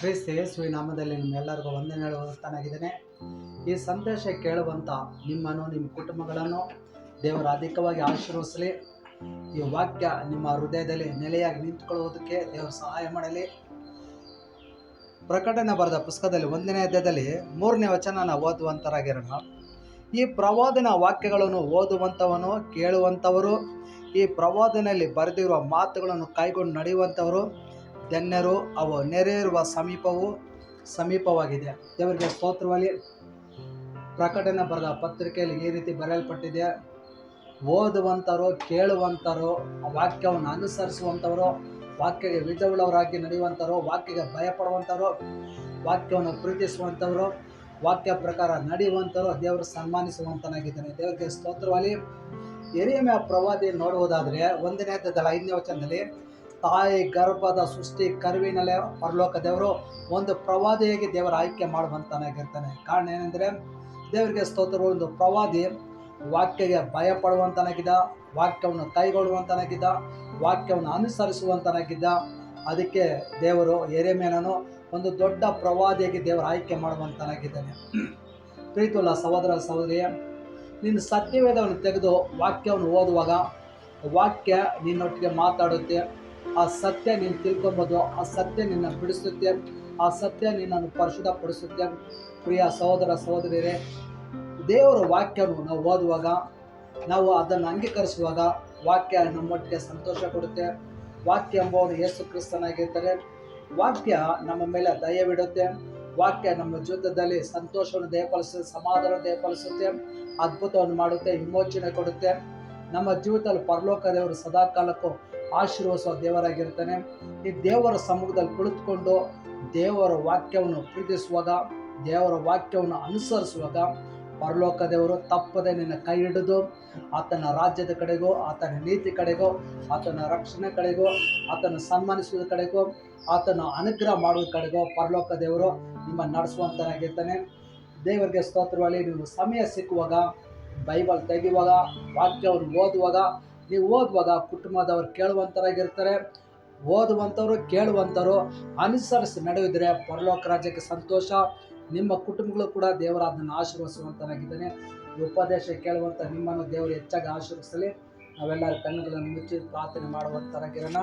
ಕ್ರಿಸ್ತ ಯೇಸುವಿನ ನಾಮದಲ್ಲಿ ನಿಮ್ಮೆಲ್ಲರಿಗೂ ವಂದನೆ ಹೇಳುತ್ತಾನಾಗಿದ್ದೇನೆ ಈ ಸಂದೇಶ ಕೇಳುವಂಥ ನಿಮ್ಮನ್ನು, ನಿಮ್ಮ ಕುಟುಂಬಗಳನ್ನು ದೇವರು ಅಧಿಕವಾಗಿ ಆಶೀರ್ವಿಸಲಿ ಈ ವಾಕ್ಯ ನಿಮ್ಮ ಹೃದಯದಲ್ಲಿ ನೆಲೆಯಾಗಿ ನಿಂತುಕೊಳ್ಳುವುದಕ್ಕೆ ದೇವರು ಸಹಾಯ ಮಾಡಲಿ. ಪ್ರಕಟಣೆ ಬರೆದ ಪುಸ್ತಕದಲ್ಲಿ ಒಂದನೇ ಅಧ್ಯಾಯದಲ್ಲಿ ಮೂರನೇ ವಚನ ಓದುವಂಥರಾಗಿರೋಣ ಈ ಪ್ರವಾದನ ವಾಕ್ಯಗಳನ್ನು ಓದುವಂಥವನು ಕೇಳುವಂಥವರು ಈ ಪ್ರವಾದನೆಯಲ್ಲಿ ಬರೆದಿರುವ ಮಾತುಗಳನ್ನು ಕೈಗೊಂಡು ನಡೆಯುವಂಥವರು ಧನ್ಯರು ಅವು ನೆರೆಯಿರುವ ಸಮೀಪವು ಸಮೀಪವಾಗಿದೆ. ದೇವರಿಗೆ ಸ್ತೋತ್ರವಾಗಿ ಪ್ರಕಟಣೆ ಬರೆದ ಪತ್ರಿಕೆಯಲ್ಲಿ ಈ ರೀತಿ ಬರೆಯಲ್ಪಟ್ಟಿದೆ. ಓದುವಂಥವರು ಕೇಳುವಂಥವರು ವಾಕ್ಯವನ್ನು ಅನುಸರಿಸುವಂಥವರು ವಾಕ್ಯಗೆ ವಿಧವುಳ್ಳವರಾಗಿ ನಡೆಯುವಂಥವರು ವಾಕ್ಯಗೆ ಭಯಪಡುವಂಥವರು ವಾಕ್ಯವನ್ನು ಪ್ರೀತಿಸುವಂಥವರು ವಾಕ್ಯ ಪ್ರಕಾರ ನಡೆಯುವಂಥವರು ದೇವರು ಸನ್ಮಾನಿಸುವಂತನಾಗಿದ್ದಾನೆ. ದೇವರಿಗೆ ಸ್ತೋತ್ರವಾಗಿ ಎರಿಯಮ ಪ್ರವಾದಿ ನೋಡುವುದಾದರೆ ಒಂದನೇ ಅಧ್ಯಾಯದಲ್ಲಿ ಐದನೇ ವಚನದಲ್ಲಿ ತಾಯಿ ಗರ್ಭದ ಸೃಷ್ಟಿ ಕರುವಿನಲ್ಲೇ ಪರಲೋಕ ದೇವರು ಒಂದು ಪ್ರವಾದಿಯಾಗಿ ದೇವರ ಆಯ್ಕೆ ಮಾಡುವಂತನಾಗಿರ್ತಾನೆ ಕಾರಣ ಏನೆಂದರೆ ದೇವರಿಗೆ ಸ್ತೋತ್ರ ಒಂದು ಪ್ರವಾದಿ, ವಾಕ್ಯಗೆ ಭಯ ಪಡುವಂತನಾಗಿದ್ದ ವಾಕ್ಯವನ್ನು ಕೈಗೊಳ್ಳುವಂತನಾಗಿದ್ದ, ವಾಕ್ಯವನ್ನು ಅನುಸರಿಸುವಂತನಾಗಿದ್ದ, ಅದಕ್ಕೆ ದೇವರು ಎರೆಮೇನನು ಒಂದು ದೊಡ್ಡ ಪ್ರವಾದಿಯಾಗಿ ದೇವರ ಆಯ್ಕೆ ಮಾಡುವಂತನಾಗಿದ್ದಾನೆ. ಪ್ರೀತುಲ್ಲ ಸಹೋದರ ಸಹೋದರಿಯ, ನಿನ್ನ ಸತ್ಯವೇದವನ್ನು ತೆಗೆದು ವಾಕ್ಯವನ್ನು ಓದುವಾಗ ವಾಕ್ಯ ನಿನ್ನೊಟ್ಟಿಗೆ ಮಾತಾಡುತ್ತೆ. ಆ ಸತ್ಯ ನೀನು ತಿಳ್ಕೊಬೋದು, ಆ ಸತ್ಯ ನಿನ್ನ ಬಿಡಿಸುತ್ತೆ, ಆ ಸತ್ಯ ನಿನ್ನನ್ನು ಪರಿಶುದ್ಧಪಡಿಸುತ್ತೆ. ಪ್ರಿಯ ಸಹೋದರ, ಸಹೋದರಿಯರೇ, ದೇವರ ವಾಕ್ಯವನ್ನು ನಾವು ಓದುವಾಗ, ನಾವು ಅದನ್ನು ಅಂಗೀಕರಿಸುವಾಗ ವಾಕ್ಯ ನಮ್ಮೊಟ್ಟಿಗೆ ಸಂತೋಷ ಕೊಡುತ್ತೆ. ವಾಕ್ಯ ಎಂಬುವನು ಯೇಸು ಕ್ರಿಸ್ತನಾಗಿರ್ತಾರೆ ವಾಕ್ಯ ನಮ್ಮ ಮೇಲೆ ದಯವಿಡುತ್ತೆ ವಾಕ್ಯ ನಮ್ಮ ಜೀವಿತದಲ್ಲಿ ಸಂತೋಷವನ್ನು ದಯಪಾಲಿಸುತ್ತೆ ಸಮಾಧಾನ ದಯಪಾಲಿಸುತ್ತೆ, ಅದ್ಭುತವನ್ನು ಮಾಡುತ್ತೆ, ವಿಮೋಚನೆ ಕೊಡುತ್ತೆ. ನಮ್ಮ ಜೀವಿತದಲ್ಲಿ ಪರಲೋಕ ದೇವರು ಸದಾಕಾಲಕ್ಕೂ ಆಶೀರ್ವದಿಸುವ ದೇವರಾಗಿರ್ತಾನೆ. ಈ ದೇವರ ಸಮ್ಮುಖದಲ್ಲಿ ಕುಳಿತುಕೊಂಡು ದೇವರ ವಾಕ್ಯವನ್ನು ಪ್ರೀತಿಸುವಾಗ, ದೇವರ ವಾಕ್ಯವನ್ನು ಅನುಸರಿಸುವಾಗ ಪರಲೋಕ ದೇವರು ತಪ್ಪದೆ ನಿನ್ನ ಕೈ ಹಿಡಿದು ಆತನ ರಾಜ್ಯದ ಕಡೆಗೂ, ಆತನ ನೀತಿ ಕಡೆಗೂ, ಆತನ ರಕ್ಷಣೆ ಕಡೆಗೂ, ಆತನ ಸನ್ಮಾನಿಸುವ ಕಡೆಗೂ, ಆತನ ಅನುಗ್ರಹ ಮಾಡುವ ಕಡೆಗೂ ಪರಲೋಕ ದೇವರು ನಿಮ್ಮ ನಡೆಸುವಂತನಾಗಿರ್ತಾನೆ. ದೇವರಿಗೆ ಸ್ತೋತ್ರವಾಗಿ ನೀವು ಸಮಯ ಸಿಕ್ಕುವಾಗ, ಬೈಬಲ್ ತೆಗೆಯುವಾಗ, ವಾಕ್ಯವನ್ನು ಓದುವಾಗ ನೀವು ಓದುವಾಗ ಕುಟುಂಬದವರು ಕೇಳುವಂಥರಾಗಿರ್ತಾರೆ ಓದುವಂಥವರು ಕೇಳುವಂಥವ್ರು ಅನುಸರಿಸಿ ನಡೆಯುವುದರೆ ಪರಲೋಕ ರಾಜ್ಯಕ್ಕೆ ಸಂತೋಷ. ನಿಮ್ಮ ಕುಟುಂಬಗಳು ಕೂಡ ದೇವರ ಅದನ್ನು ಆಶೀರ್ವದಿಸುವಂತನಾಗಿದ್ದಾನೆ ಈ ಉಪದೇಶ ಕೇಳುವಂಥ ನಿಮ್ಮನ್ನು ದೇವರು ಹೆಚ್ಚಾಗಿ ಆಶೀರ್ವಿಸಲಿ ನಾವೆಲ್ಲರೂ ಕಣ್ಣುಗಳನ್ನು ಮುಚ್ಚಿ ಪ್ರಾರ್ಥನೆ ಮಾಡುವಂಥರಾಗಿರೋಣ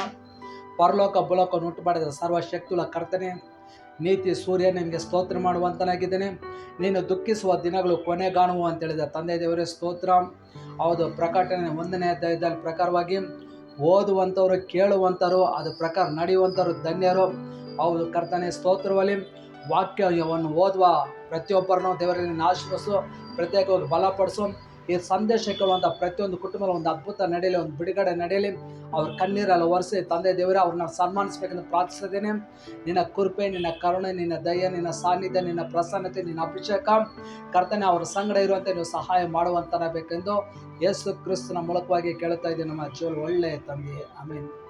ಪರಲೋಕ ಬುಲೋಕ ಉಂಟು ಮಾಡಿದ ಸರ್ವಶಕ್ತಿಗಳ ಕರ್ತನೆ ನೀತಿ ಸೂರ್ಯ ನಿಮಗೆ ಸ್ತೋತ್ರ ಮಾಡುವಂತನಾಗಿದ್ದೇನೆ. ನೀನು ದುಃಖಿಸುವ ದಿನಗಳು ಕೊನೆಗಾಣುವು ಅಂತೇಳಿದ ತಂದೆ ದೇವರೇ ಸ್ತೋತ್ರ. ಹೌದು ಪ್ರಕಟಣೆ ಒಂದನೇ ಅಧ್ಯಾಯದಲ್ಲಿ ಪ್ರಕಾರವಾಗಿ ಓದುವಂಥವರು ಕೇಳುವಂಥರು ಅದು ಪ್ರಕಾರ ನಡೆಯುವಂಥವ್ರು ಧನ್ಯರು. ಹೌದು, ಕರ್ತನೆ ಸ್ತೋತ್ರವಲ್ಲಿ ವಾಕ್ಯವನ್ನು ಓದುವ ಪ್ರತಿಯೊಬ್ಬರನ್ನು ದೇವರಲ್ಲಿ ಆಶೀರ್ವಸು ಪ್ರತ್ಯೇಕವಾಗಿ ಬಲಪಡಿಸು. ಈ ಸಂದೇಶ ಕೇಳುವಂಥ ಪ್ರತಿಯೊಂದು ಕುಟುಂಬದಲ್ಲಿ ಒಂದು ಅದ್ಭುತ ನಡೆಯಲಿ ಒಂದು ಬಿಡುಗಡೆ ನಡೆಯಲಿ ಅವ್ರ ಕಣ್ಣೀರೆಲ್ಲ ಒರೆಸಿ, ತಂದೆ ದೇವರೇ, ಅವ್ರನ್ನ ಸನ್ಮಾನಿಸಬೇಕೆಂದು ಪ್ರಾರ್ಥಿಸಿದ್ದೇನೆ. ನಿನ್ನ ಕೃಪೆ, ನಿನ್ನ ಕರುಣೆ, ನಿನ್ನ ದಯ, ನಿನ್ನ ಸಾನ್ನಿಧ್ಯ, ನಿನ್ನ ಪ್ರಸನ್ನತೆ, ನಿನ್ನ ಅಭಿಷೇಕ. ಕರ್ತನೆ, ಅವರ ಸಂಗಡ ಇರುವಂತೆ ನೀವು ಸಹಾಯ ಮಾಡುವಂತನಬೇಕೆಂದು ಯೇಸು ಕ್ರಿಸ್ತನ ಮೂಲಕವಾಗಿ ಕೇಳ್ತಾ ಇದ್ದೀನಿ ನಮ್ಮ ಜೀವನ ಒಳ್ಳೆಯ ತಂದೆ ಆಮೇಲೆ